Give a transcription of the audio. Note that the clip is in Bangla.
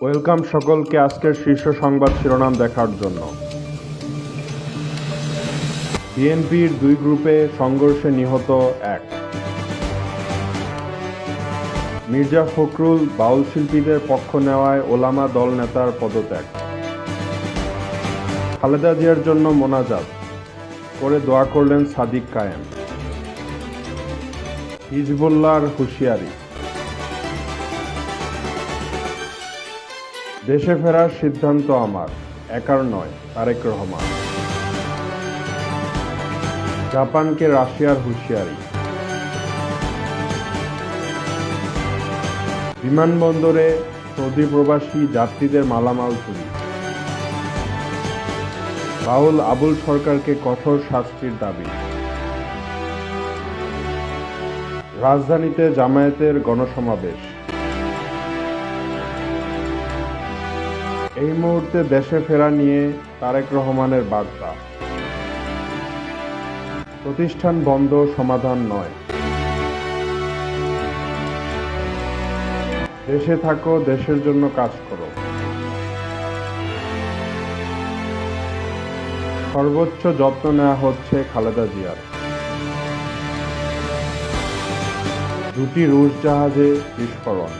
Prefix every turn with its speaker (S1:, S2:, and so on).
S1: ওয়েলকাম সকলকে আজকের শীর্ষ সংবাদ শিরোনাম দেখার জন্য। বিএনপির দুই গ্রুপে সংঘর্ষে নিহত এক। মির্জা ফখরুল বাউল শিল্পীদের পক্ষ নেওয়ায় ওলামা দল নেতার পদত্যাগ। খালেদা জিয়ার জন্য মোনাজাত। করে দোয়া করলেন সাদিক কায়েম। হিজবুল্লাহর হুঁশিয়ারি। দেশে ফেরার সিদ্ধান্ত আমার। একার নয়, তারেক রহমান। জাপানকে রাশিয়ার হুঁশিয়ারি। বিমানবন্দরে সৌদি প্রবাসী যাত্রীদের মালামাল চুরি। রাহুল, আবুল সরকারকে কঠোর শাস্তির দাবি। রাজধানীতে জামায়াতের গণসমাবেশ। এই মুহূর্তে দেশে ফেরা নিয়ে তারেক রহমানের বার্তা। প্রতিষ্ঠান বন্ধ, সমাধান নয়। দেশে থাকো, দেশের জন্য কাজ করো। সর্বোচ্চ যত্ন নেওয়া হচ্ছে খালেদা জিয়ার। দুটি রুশ জাহাজে বিস্ফোরণ।